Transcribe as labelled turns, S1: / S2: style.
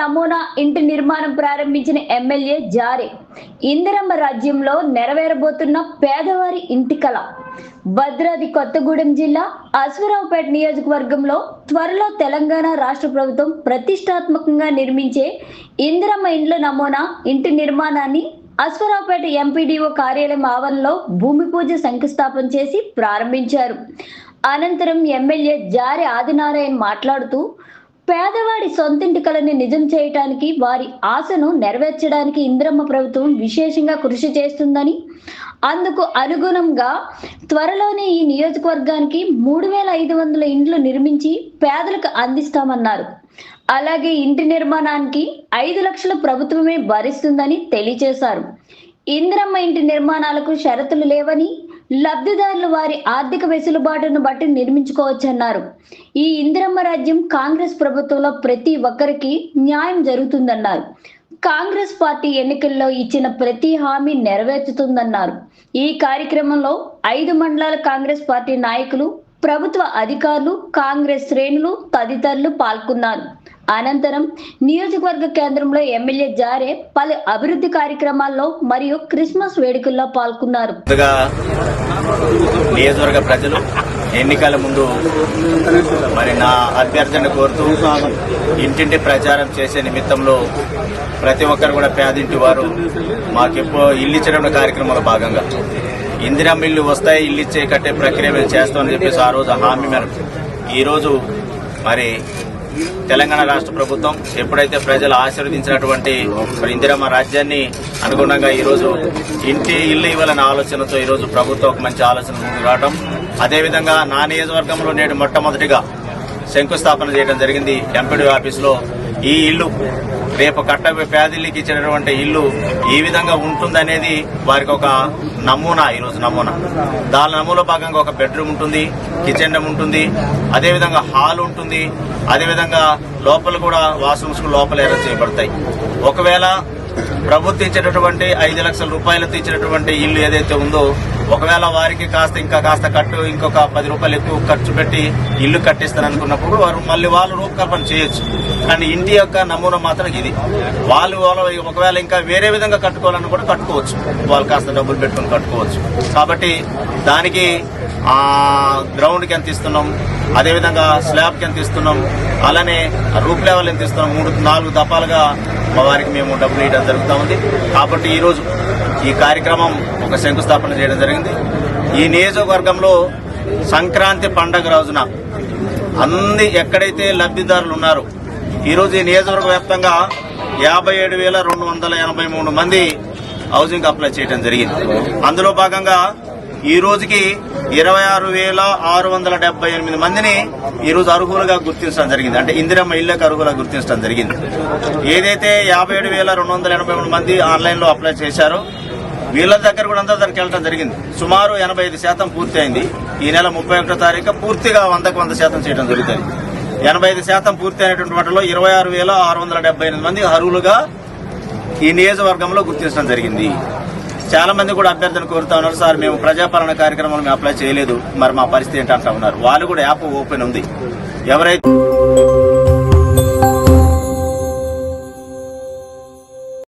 S1: నమూనా ఇంటి నిర్మాణం ప్రారంభించిన ఎమ్మెల్యే జారే. ఇందిరమ్మ రాజ్యంలో నెరవేరబోతున్న పేదవారి ఇంటి కళ. భద్రాది కొత్తగూడెం జిల్లా అశ్వరావుపేట నియోజకవర్గంలో త్వరలో తెలంగాణ రాష్ట్ర ప్రభుత్వం ప్రతిష్టాత్మకంగా నిర్మించే ఇందిరమ్మ ఇండ్ల నమూనా ఇంటి నిర్మాణాన్ని అశ్వరావుపేట ఎంపీడీఓ కార్యాలయం ఆవరణలో భూమి పూజ శంకుస్థాపన చేసి ప్రారంభించారు. అనంతరం ఎమ్మెల్యే జారి ఆదినారాయణ మాట్లాడుతూ పేదవాడి సొంతింటి కలని నిజం చేయటానికి వారి ఆశను నెరవేర్చడానికి ఇంద్రమ్మ ప్రభుత్వం విశేషంగా కృషి చేస్తుందని అందుకు అనుగుణంగా త్వరలోనే ఈ నియోజకవర్గానికి మూడు వేల ఐదు వందల ఇండ్లు నిర్మించి పేదలకు అందిస్తామన్నారు. అలాగే ఇంటి నిర్మాణానికి ఐదు లక్షల ప్రభుత్వమే భరిస్తుందని తెలియజేశారు. ఇంద్రమ్మ ఇంటి నిర్మాణాలకు షరతులు లేవని లబ్ధిదారులు వారి ఆర్థిక వెసులుబాటును బట్టి నిర్మించుకోవచ్చన్నారు. ఈ ఇందిరమ్మ రాజ్యం కాంగ్రెస్ ప్రభుత్వంలో ప్రతి ఒక్కరికి న్యాయం జరుగుతుందన్నారు. కాంగ్రెస్ పార్టీ ఎన్నికల్లో ఇచ్చిన ప్రతి హామీ నెరవేర్చుతుందన్నారు. ఈ కార్యక్రమంలో ఐదు మండలాల కాంగ్రెస్ పార్టీ నాయకులు ప్రభుత్వ అధికారులు కాంగ్రెస్ శ్రేణులు తదితరులు పాల్గొన్నారు. అనంతరం నియోజకవర్గ కేంద్రంలో ఎమ్మెల్యే జారే పలు అభివృద్ధి కార్యక్రమాల్లో మరియు క్రిస్మస్ వేడుకల్లో పాల్గొన్నారు.
S2: నియోజకవర్గ ప్రజలు ఎన్నికల ముందు మరి నా అభ్యర్థన కోరుతూ ఇంటింటి ప్రచారం చేసే నిమిత్తంలో ప్రతి ఒక్కరు కూడా పేదింటి వారు మాకెప్పుడు ఇల్లు ఇచ్చడం కార్యక్రమంలో భాగంగా. ఇందిరా ఇల్లు వస్తాయి ఇల్లు ఇచ్చే కట్టే ప్రక్రియ మేము చేస్తామని చెప్పేసి ఆ రోజు హామీ మేరకు. ఈరోజు మరి తెలంగాణ రాష్ట్ర ప్రభుత్వం ఎప్పుడైతే ప్రజలు ఆశీర్వదించినటువంటి మరి ఇందిరమ్మ రాజ్యాన్ని అనుగుణంగా ఈరోజు ఇంటి ఇల్లు ఇవ్వాలనే ఆలోచనతో ఈరోజు ప్రభుత్వం ఒక మంచి ఆలోచన ముందుకు రావడం అదేవిధంగా నా నియోజకవర్గంలో నేడు మొట్టమొదటిగా శంకుస్థాపన చేయడం జరిగింది. ఎంపీడీ ఆఫీసులో ఈ ఇల్లు రేపు కట్టబోయే పేదలకి ఇచ్చినటువంటి ఇల్లు ఈ విధంగా ఉంటుందనేది వారికి ఒక నమూనా ఈరోజు నమూనా. దాని నమూనా భాగంగా ఒక బెడ్రూమ్ ఉంటుంది కిచెన్ రూమ్ ఉంటుంది అదేవిధంగా హాల్ ఉంటుంది అదేవిధంగా లోపల కూడా వాష్రూమ్స్ లోపల ఏర్పాటు చేయబడతాయి. ఒకవేళ ప్రభుత్వం ఇచ్చేటటువంటి ఐదు లక్షల రూపాయలతో ఇచ్చినటువంటి ఇల్లు ఏదైతే ఉందో ఒకవేళ వారికి కాస్త ఇంకా కాస్త కట్టు ఇంకొక పది రూపాయలు ఎక్కువ ఖర్చు పెట్టి ఇల్లు కట్టిస్తారనుకున్నప్పుడు వారు మళ్ళీ వాళ్ళు రూపకల్పన చేయొచ్చు. కానీ ఇంటి యొక్క నమూనా మాత్రం ఇది. వాళ్ళు ఒకవేళ ఇంకా వేరే విధంగా కట్టుకోవాలని కూడా కట్టుకోవచ్చు. వాళ్ళు కాస్త డబ్బులు పెట్టుకుని కట్టుకోవచ్చు. కాబట్టి దానికి గ్రౌండ్కి ఎంత ఇస్తున్నాం? అదేవిధంగా స్లాబ్కి ఎంత ఇస్తున్నాం అలానే రూప్ లెవెల్ ఎంత ఇస్తున్నాం మూడు నాలుగు దఫాలుగా మా వారికి మేము డబ్బులు ఇవ్వడం జరుగుతూ ఉంది. కాబట్టి ఈరోజు ఈ కార్యక్రమం ఒక శంకుస్థాపన చేయడం జరిగింది. ఈ నియోజకవర్గంలో సంక్రాంతి పండగ రోజున అన్ని ఎక్కడైతే లబ్ధిదారులు ఉన్నారో ఈరోజు ఈ నియోజకవర్గ వ్యాప్తంగా యాభై ఏడు వేల రెండు వందల ఎనభై మూడు మంది హౌసింగ్ అప్లై చేయడం జరిగింది. అందులో భాగంగా ఈ రోజుకి ఇరవై ఆరు వేల ఆరు వందల డెబ్బై ఎనిమిది మందిని ఈ రోజు అర్హులుగా గుర్తించడం జరిగింది. అంటే ఇందిరమ్మ ఇళ్ళకు అర్హులుగా గుర్తించడం జరిగింది. ఏదైతే యాభై ఏడు వేల రెండు వందల ఎనభై మూడు మంది ఆన్లైన్లో అప్లై చేశారో వీళ్ళ దగ్గర కూడా అంతా దానికి వెళ్ళడం జరిగింది. సుమారు ఎనభై ఐదు శాతం పూర్తి అయింది ఈ నెల ముప్పై ఒకటో తారీఖు పూర్తిగా వందకు వంద శాతం చేయడం జరుగుతుంది. ఎనభై ఐదు శాతం పూర్తి అయినటువంటి వాటిలో ఇరవై ఆరు వేల ఆరు వందల డెబ్బై ఎనిమిది మంది అర్హులుగా ఈ నియోజకవర్గంలో గుర్తించడం జరిగింది. చాలా మంది కూడా అభ్యర్థన కోరుతా ఉన్నారు. సార్ మేము ప్రజాపాలన కార్యక్రమాలు మేము అప్లై చేయలేదు. మరి మా పరిస్థితి ఏంటంటా ఉన్నారు. వాళ్ళు కూడా యాప్ ఓపెన్ ఉంది. ఎవరైతే